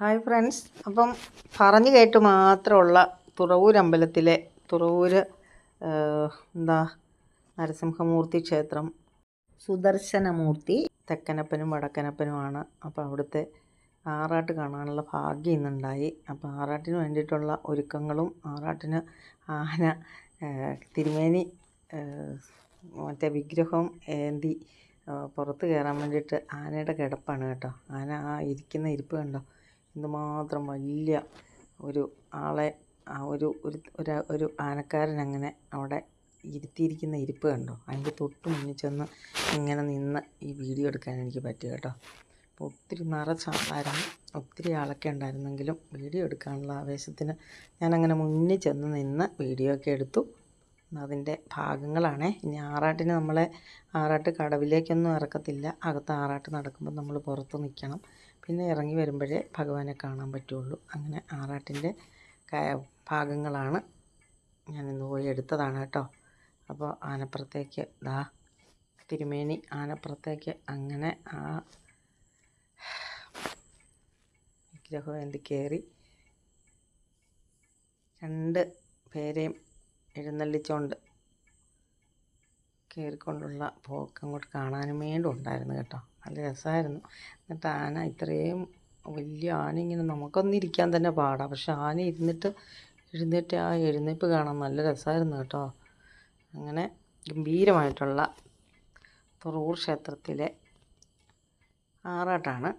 Hi friends. അപ്പം പറഞ്ഞു കേട്ട് മാത്രമുള്ള തുറവൂർ അമ്പലത്തിലെ തുറവൂർ എന്താ നരസിംഹമൂർത്തി ക്ഷേത്രം സുദർശനമൂർത്തി തെക്കനപ്പനും വടക്കനപ്പനുമാണ്. അപ്പോൾ അവിടുത്തെ ആറാട്ട് കാണാനുള്ള ഭാഗ്യം ഇന്നുണ്ടായി. അപ്പോൾ ആറാട്ടിന് വേണ്ടിയിട്ടുള്ള ഒരുക്കങ്ങളും ആറാട്ടിന് ആന തിരുമേനി മറ്റേ വിഗ്രഹം ഏന്തി പുറത്ത് കയറാൻ വേണ്ടിയിട്ട് ആനയുടെ കിടപ്പാണ് കേട്ടോ. ആന ആ ഇരിക്കുന്ന ഇരിപ്പ് കണ്ടോ? എന്തുമാത്രം വലിയ ഒരു ആളെ ആ ഒരു ഒരു ഒരു- ആനക്കാരൻ അങ്ങനെ അവിടെ ഇരുത്തിയിരിക്കുന്ന ഇരിപ്പ് കണ്ടോ? അതിന്റെ തൊട്ട് മുന്നിൽ ചെന്ന് ഇങ്ങനെ നിന്ന് ഈ വീഡിയോ എടുക്കാൻ എനിക്ക് പറ്റി കേട്ടോ. അപ്പോൾ ഒത്തിരി നിറച്ച ആളായിരുന്നു. ഒത്തിരി ആളൊക്കെ ഉണ്ടായിരുന്നെങ്കിലും വീഡിയോ എടുക്കാനുള്ള ആവേശത്തിന് ഞാനങ്ങനെ മുന്നിൽ ചെന്ന് നിന്ന് വീഡിയോ ഒക്കെ എടുത്തു. അതിന്റെ ഭാഗങ്ങളാണേ. ഇനി ആറാട്ടിന് നമ്മളെ ആറാട്ട് കടവിലേക്കൊന്നും ഇറക്കത്തില്ല. അകത്ത് ആറാട്ട് നടക്കുമ്പോൾ നമ്മൾ പുറത്ത് നിൽക്കണം. പിന്നെ ഇറങ്ങി വരുമ്പോഴേ ഭഗവാനെ കാണാൻ പറ്റുള്ളൂ. അങ്ങനെ ആറാട്ടിന്റെ ഭാഗങ്ങളാണ് ഞാൻ ഇന്ന് പോയി എടുത്തതാണ് കേട്ടോ. അപ്പോൾ ആനപ്പുറത്തേക്ക് ദാ തിരുമേനി ആനപ്പുറത്തേക്ക് അങ്ങനെ ആ വിഗ്രഹം എന്ത് കയറി രണ്ട് പേരെയും എഴുന്നള്ളിച്ചുകൊണ്ട് കയറിക്കൊണ്ടുള്ള പോക്ക് അങ്ങോട്ട് കാണാനും വേണ്ടി ഉണ്ടായിരുന്നു കേട്ടോ. നല്ല രസമായിരുന്നു. എന്നിട്ട് ആന ഇത്രയും വലിയ ആന ഇങ്ങനെ നമുക്കൊന്നും ഇരിക്കാൻ തന്നെ പാടാം. പക്ഷെ ആന ഇരുന്നിട്ട് എഴുന്നേറ്റ് ആ എഴുന്നേപ്പ് കാണാൻ നല്ല രസമായിരുന്നു കേട്ടോ. അങ്ങനെ ഗംഭീരമായിട്ടുള്ള തുറൂർ ക്ഷേത്രത്തിലെ ആറാട്ടാണ്.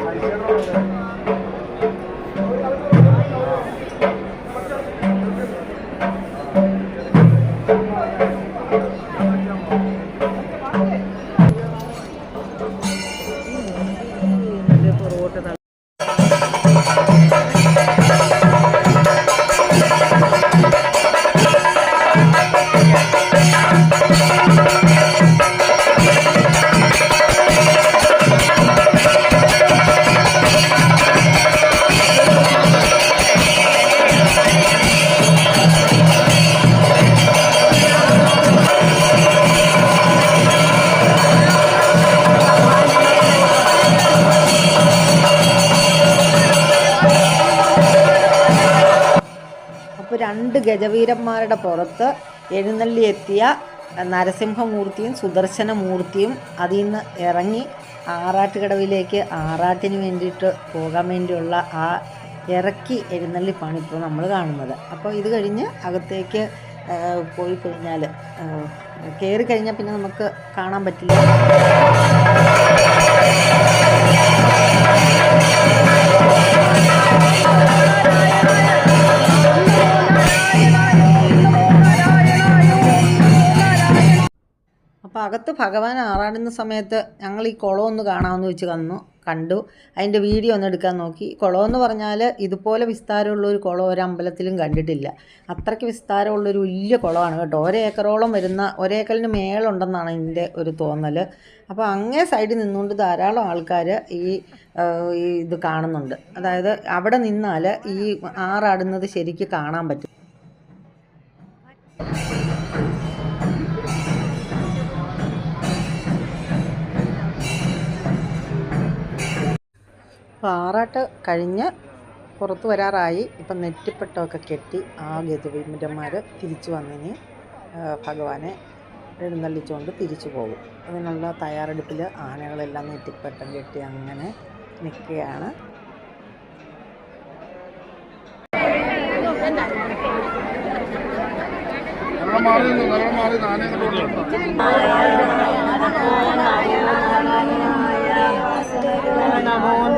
പുറകോട്ട് ഗജവീരന്മാരുടെ പുറത്ത് എഴുന്നള്ളി എത്തിയ നരസിംഹമൂർത്തിയും സുദർശനമൂർത്തിയും അതിൽ നിന്ന് ഇറങ്ങി ആറാട്ടുകടവിലേക്ക് ആറാട്ടിന് വേണ്ടിയിട്ട് പോകാൻ വേണ്ടിയുള്ള ആ ഇറക്കി എഴുന്നള്ളിപ്പാണ് ഇപ്പോൾ നമ്മൾ കാണുന്നത്. അപ്പോൾ ഇത് കഴിഞ്ഞ് അകത്തേക്ക് പോയി കഴിഞ്ഞാൽ കയറി കഴിഞ്ഞാൽ പിന്നെ നമുക്ക് കാണാൻ പറ്റില്ല. അപ്പോൾ അകത്ത് ഭഗവാൻ ആറാടുന്ന സമയത്ത് ഞങ്ങൾ ഈ കുളം ഒന്ന് കാണാമെന്ന് വെച്ച് വന്നു കണ്ടു. അതിന്റെ വീഡിയോ ഒന്ന് എടുക്കാൻ നോക്കി. കുളം എന്ന് പറഞ്ഞാൽ ഇതുപോലെ വിസ്താരമുള്ള ഒരു കുളം ഒരു അമ്പലത്തിലും കണ്ടിട്ടില്ല. അത്രയ്ക്ക് വിസ്താരമുള്ളൊരു വലിയ കുളമാണ് കേട്ടോ. ഒരേക്കറോളം വരുന്ന ഒരേക്കറിന് മേളുണ്ടെന്നാണ് എന്റെ ഒരു തോന്നൽ അപ്പോൾ അങ്ങേ സൈഡിൽ നിന്നുകൊണ്ട് ധാരാളം ആൾക്കാർ ഈ ഇത് കാണുന്നുണ്ട്. അതായത് അവിടെ നിന്നാൽ ഈ ആറാടുന്നത് ശരിക്ക് കാണാൻ പറ്റും. പാറാട്ട് കഴിഞ്ഞ് പുറത്ത് വരാറായി. ഇപ്പം നെറ്റിപ്പട്ടമൊക്കെ കെട്ടി ആകെ ദുവിമരന്മാർ തിരിച്ചു വന്നിനി. ഭഗവാനെ എഴുന്നള്ളിച്ചുകൊണ്ട് തിരിച്ചു പോകും. അതിനുള്ള തയ്യാറെടുപ്പിൽ ആനകളെല്ലാം നെറ്റിപ്പട്ടം കെട്ടി അങ്ങനെ നിൽക്കുകയാണ്. മാറി നമോ